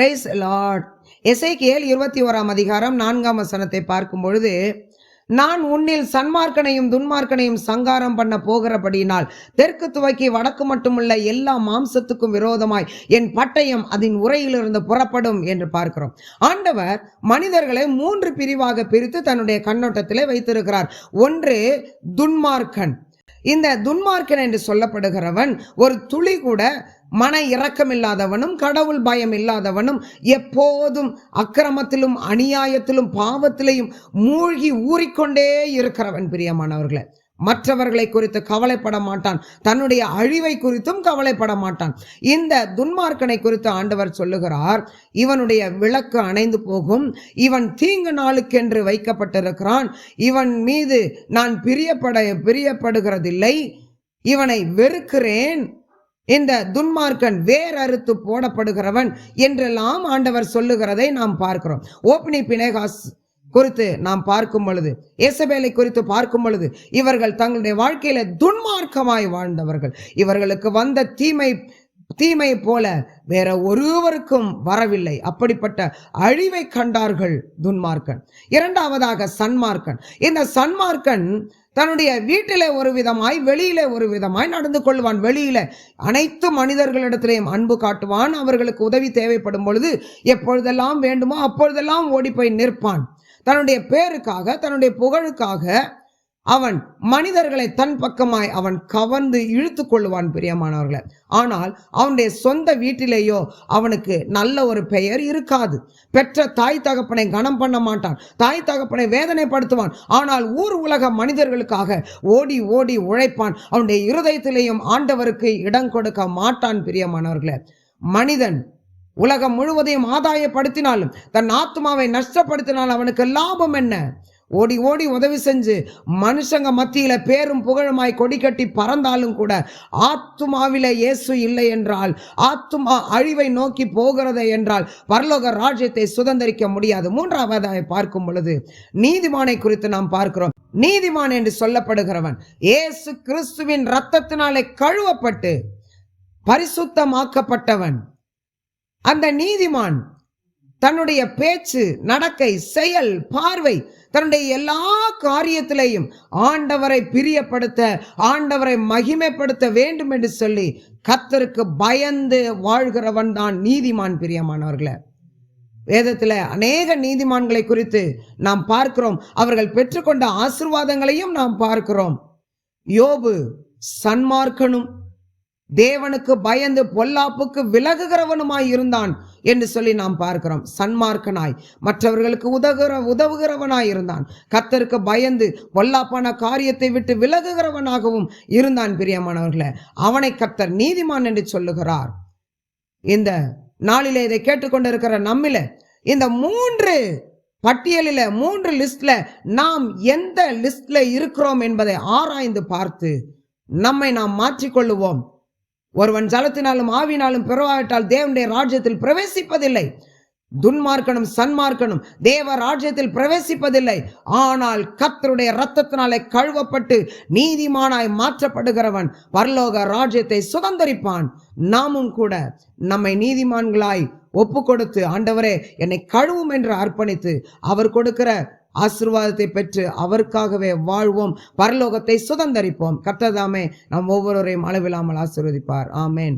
Price Lord எசேக்கியேல் இருபத்தி ஓராம் அதிகாரம் நான்காம் வசனத்தை பார்க்கும் பொழுது நான் உன்னில் சன்மார்க்கனையும் துன்மார்க்கனையும் சங்காரம் பண்ண போகிறபடியினால் தெற்கு துவக்கி வடக்கு மட்டுமுள்ள எல்லா மாம்சத்துக்கும் விரோதமாய் என் பட்டயம் அதன் உரையிலிருந்து புறப்படும் என்று பார்க்கிறோம். ஆண்டவர் மனிதர்களை மூன்று பிரிவாக பிரித்து தன்னுடைய கண்ணோட்டத்திலே வைத்திருக்கிறார். ஒன்று துன்மார்க்கன். இந்த துன்மார்க்கன் என்று சொல்லப்படுகிறவன் ஒரு துளி கூட மன இரக்கம் இல்லாதவனும் கடவுள் பயம் இல்லாதவனும் எப்போதும் அக்கிரமத்திலும் அநியாயத்திலும் பாவத்திலையும் மூழ்கி ஊறிக்கொண்டே இருக்கிறவன் பிரியமானவர்களை. மற்றவர்களை குறித்து கவலைப்பட மாட்டான். தன்னுடைய அழிவை குறித்தும் கவலைப்பட மாட்டான். இந்த துன்மார்க்கனை குறித்து ஆண்டவர் சொல்லுகிறார் இவனுடைய விளக்கு அணைந்து போகும். இவன் தீங்கு நாளுக்கென்று வைக்கப்பட்டிருக்கிறான். இவன் மீது நான் பிரியப்பட பிரியப்படுகிறதில்லை. இவனை வெறுக்கிறேன். இந்த துன்மார்க்கன் வேர் அறுத்து போடப்படுகிறவன் என்றெல்லாம் ஆண்டவர் சொல்லுகிறதை நாம் பார்க்கிறோம். ஓப்னி பினேகாஸ் குறித்து நாம் பார்க்கும் பொழுது இயேசபேலை குறித்து பார்க்கும் பொழுது இவர்கள் தங்களுடைய வாழ்க்கையில துன்மார்க்கமாய் வாழ்ந்தவர்கள். இவர்களுக்கு வந்த தீமை தீமை போல வேற ஒருவருக்கும் வரவில்லை. அப்படிப்பட்ட அழிவை கண்டார்கள் துன்மார்க்கன். இரண்டாவதாக சன்மார்க்கன். இந்த சன்மார்க்கன் தன்னுடைய வீட்டிலே ஒரு விதமாய் வெளியிலே ஒரு விதமாய் நடந்து கொள்வான். வெளியில அனைத்து மனிதர்களிடத்திலேயும் அன்பு காட்டுவான். அவர்களுக்கு உதவி தேவைப்படும் பொழுது எப்பொழுதெல்லாம் வேண்டுமோ அப்பொழுதெல்லாம் ஓடி போய் நிற்பான். தன்னுடைய பேருக்காக தன்னுடைய புகழுக்காக அவன் மனிதர்களை தன் பக்கமாய் அவன் கவர்ந்து இழுத்து கொள்ளுவான் பிரியமானவர்களை. ஆனால் அவனுடைய சொந்த வீட்டிலேயோ அவனுக்கு நல்ல ஒரு பெயர் இருக்காது. பெற்ற தாய் தகப்பனை கனம் பண்ண மாட்டான். தாய் தகப்பனை வேதனைப்படுத்துவான். ஆனால் ஊர் உலக மனிதர்களுக்காக ஓடி ஓடி உழைப்பான். அவனுடைய இருதயத்திலேயும் ஆண்டவருக்கு இடம் கொடுக்க மாட்டான் பிரியமானவர்களே. மனிதன் உலகம் முழுவதையும் ஆதாயப்படுத்தினாலும் தன் ஆத்மாவை நஷ்டப்படுத்தினால் அவனுக்கு லாபம் என்ன? ஓடி ஓடி உதவி செஞ்சு மனுஷங்க மத்தியில் பேரும் புகழுமாய் கொடி கட்டி பறந்தாலும் கூட ஆத்துமாவில இயேசு இல்லை என்றால் ஆத்துமா அழிவை நோக்கி போகிறதே என்றால் பரலோக ராஜ்யத்தை சுதந்திரிக்க முடியாது. மூன்றாவதாக பார்க்கும் பொழுது நீதிமானை குறித்து நாம் பார்க்கிறோம். நீதிமான் என்று சொல்லப்படுகிறவன் இயேசு கிறிஸ்துவின் ரத்தத்தினாலே கழுவப்பட்டு பரிசுத்தமாக்கப்பட்டவன். அந்த நீதிமான் தன்னுடைய பேச்சு நடக்கை செயல் பார்வை தன்னுடைய எல்லா காரியத்திலையும் ஆண்டவரை பிரியப்படுத்த ஆண்டவரை மகிமைப்படுத்த வேண்டும் என்று சொல்லி கத்தருக்கு பயந்து வாழ்கிறவன் தான் நீதிமான் பிரியமானவர்களே. வேதத்தில் அநேக நீதிமான்களை குறித்து நாம் பார்க்கிறோம். அவர்கள் பெற்றுக்கொண்ட ஆசிர்வாதங்களையும் நாம் பார்க்கிறோம். யோபு சன்மார்க்கனும் தேவனுக்கு பயந்து பொல்லாப்புக்கு விலகுகிறவனுமாய் இருந்தான் என்று சொல்லி நாம் பார்க்கிறோம். சன்மார்க்கனாய். மற்றவர்களுக்கு உதவுகிற உதவுகிறவனாய் இருந்தான். கத்தருக்கு பயந்து பொல்லாப்பான காரியத்தை விட்டு விலகுகிறவனாகவும் இருந்தான் பிரியமானவர்களே. அவனை கத்தர் நீதிமான் என்று சொல்லுகிறார். இந்த நாளிலே இதை கேட்டுக்கொண்டிருக்கிற நம்மில இந்த மூன்று பட்டியலில் மூன்று லிஸ்ட்ல நாம் எந்த லிஸ்ட்ல இருக்கிறோம் என்பதை ஆராய்ந்து பார்த்து நம்மை நாம் மாற்றிக்கொள்ளுவோம். ஒருவன் ஜலத்தினாலும் ஆவினாலும் பிறவாவிட்டால் தேவனுடைய ராஜ்யத்தில் பிரவேசிப்பதில்லை. துன்மார்க்கனும் சன்மார்க்கனும் தேவ ராஜ்யத்தில் பிரவேசிப்பதில்லை. ஆனால் கத்தருடைய ரத்தத்தினாலே கழுவப்பட்டு நீதிமானாய் மாற்றப்படுகிறவன் பரலோக ராஜ்யத்தை சுதந்திரிப்பான். நாமும் கூட நம்மை நீதிமான்களாய் ஒப்பு கொடுத்து ஆண்டவரே என்னை கழுவும் என்று அர்ப்பணித்து அவர் கொடுக்கிற ஆசிர்வாதத்தை பெற்று அவருக்காகவே வாழ்வோம். பரலோகத்தை சுதந்திரிப்போம். கர்த்ததாமே நாம் ஒவ்வொருவரையும் அளவில்லாமல் ஆசிர்வதிப்பார். ஆமேன்.